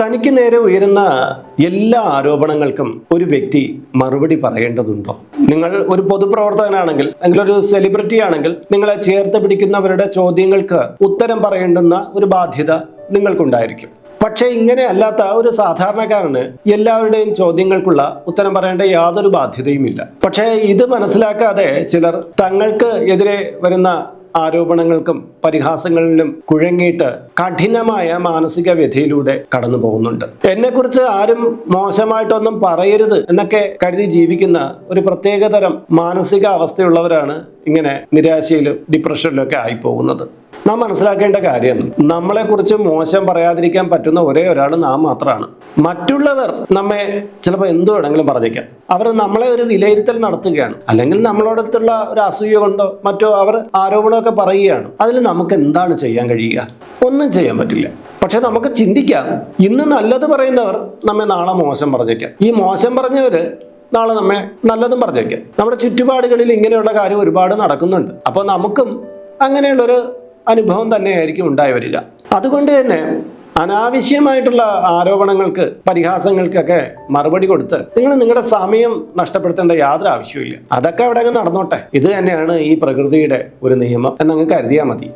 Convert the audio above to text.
തനിക്ക് നേരെ ഉയരുന്ന എല്ലാ ആരോപണങ്ങൾക്കും ഒരു വ്യക്തി മറുപടി പറയേണ്ടതുണ്ടോ? നിങ്ങൾ ഒരു പൊതുപ്രവർത്തകനാണെങ്കിൽ അല്ലെങ്കിൽ ഒരു സെലിബ്രിറ്റി ആണെങ്കിൽ നിങ്ങളെ ചേർത്ത് പിടിക്കുന്നവരുടെ ചോദ്യങ്ങൾക്ക് ഉത്തരം പറയേണ്ടുന്ന ഒരു ബാധ്യത നിങ്ങൾക്കുണ്ടായിരിക്കും. പക്ഷേ ഇങ്ങനെ അല്ലാത്ത ഒരു സാധാരണക്കാരന് എല്ലാവരുടെയും ചോദ്യങ്ങൾക്കുള്ള ഉത്തരം പറയേണ്ട യാതൊരു ബാധ്യതയുമില്ല. പക്ഷേ ഇത് മനസ്സിലാക്കാതെ ചിലർ തങ്ങൾക്ക് എതിരെ വരുന്ന ആരോപണങ്ങൾക്കും പരിഹാസങ്ങളിലും കുഴങ്ങിയിട്ട് കഠിനമായ മാനസിക വ്യഥയിലൂടെ കടന്നു പോകുന്നുണ്ട് എന്നെക്കുറിച്ച് ആരും മോശമായിട്ടൊന്നും പറയരുത് എന്നൊക്കെ കരുതി ജീവിക്കുന്ന ഒരു പ്രത്യേകതരം മാനസിക അവസ്ഥയുള്ളവരാണ് ഇങ്ങനെ നിരാശയിലും ഡിപ്രഷനിലും ഒക്കെ ആയി പോകുന്നത് നാം മനസ്സിലാക്കേണ്ട കാര്യം നമ്മളെ കുറിച്ച് മോശം പറയാതിരിക്കാൻ പറ്റുന്ന ഒരേ ഒരാൾ നാം മാത്രമാണ് മറ്റുള്ളവർ നമ്മെ ചിലപ്പോൾ എന്തോ വേണമെങ്കിലും പറഞ്ഞേക്കാം. അവർ നമ്മളെ ഒരു വിലയിരുത്തൽ നടത്തുകയാണ്. അല്ലെങ്കിൽ നമ്മളോടത്തുള്ള ഒരു അസൂയ കൊണ്ടോ മറ്റോ അവർ ആരോപണമൊക്കെ പറയുകയാണ്. അതിൽ നമുക്ക് എന്താണ് ചെയ്യാൻ കഴിയുക? ഒന്നും ചെയ്യാൻ പറ്റില്ല. പക്ഷെ നമുക്ക് ചിന്തിക്കാം. ഇന്ന് നല്ലത് പറയുന്നവർ നമ്മെ നാളെ മോശം പറഞ്ഞേക്കാം. ഈ മോശം പറഞ്ഞവര് നാളെ നമ്മെ നല്ലതും പറഞ്ഞേക്കാം. നമ്മുടെ ചുറ്റുപാടുകളിൽ ഇങ്ങനെയുള്ള കാര്യം ഒരുപാട് നടക്കുന്നുണ്ട്. അപ്പോൾ നമുക്കും അങ്ങനെയുള്ളൊരു അനുഭവം തന്നെയായിരിക്കും ഉണ്ടായി വരിക. അതുകൊണ്ട് തന്നെ അനാവശ്യമായിട്ടുള്ള ആരോപണങ്ങൾക്ക് പരിഹാസങ്ങൾക്കൊക്കെ മറുപടി കൊടുത്ത് നിങ്ങൾ നിങ്ങളുടെ സമയം നഷ്ടപ്പെടുത്തേണ്ട യാതൊരു ആവശ്യമില്ല അതൊക്കെ അവിടെ അങ്ങ് നടന്നോട്ടെ. ഇത് തന്നെയാണ് ഈ പ്രകൃതിയുടെ ഒരു നിയമം എന്നങ്ങ് കരുതിയാൽ മതി.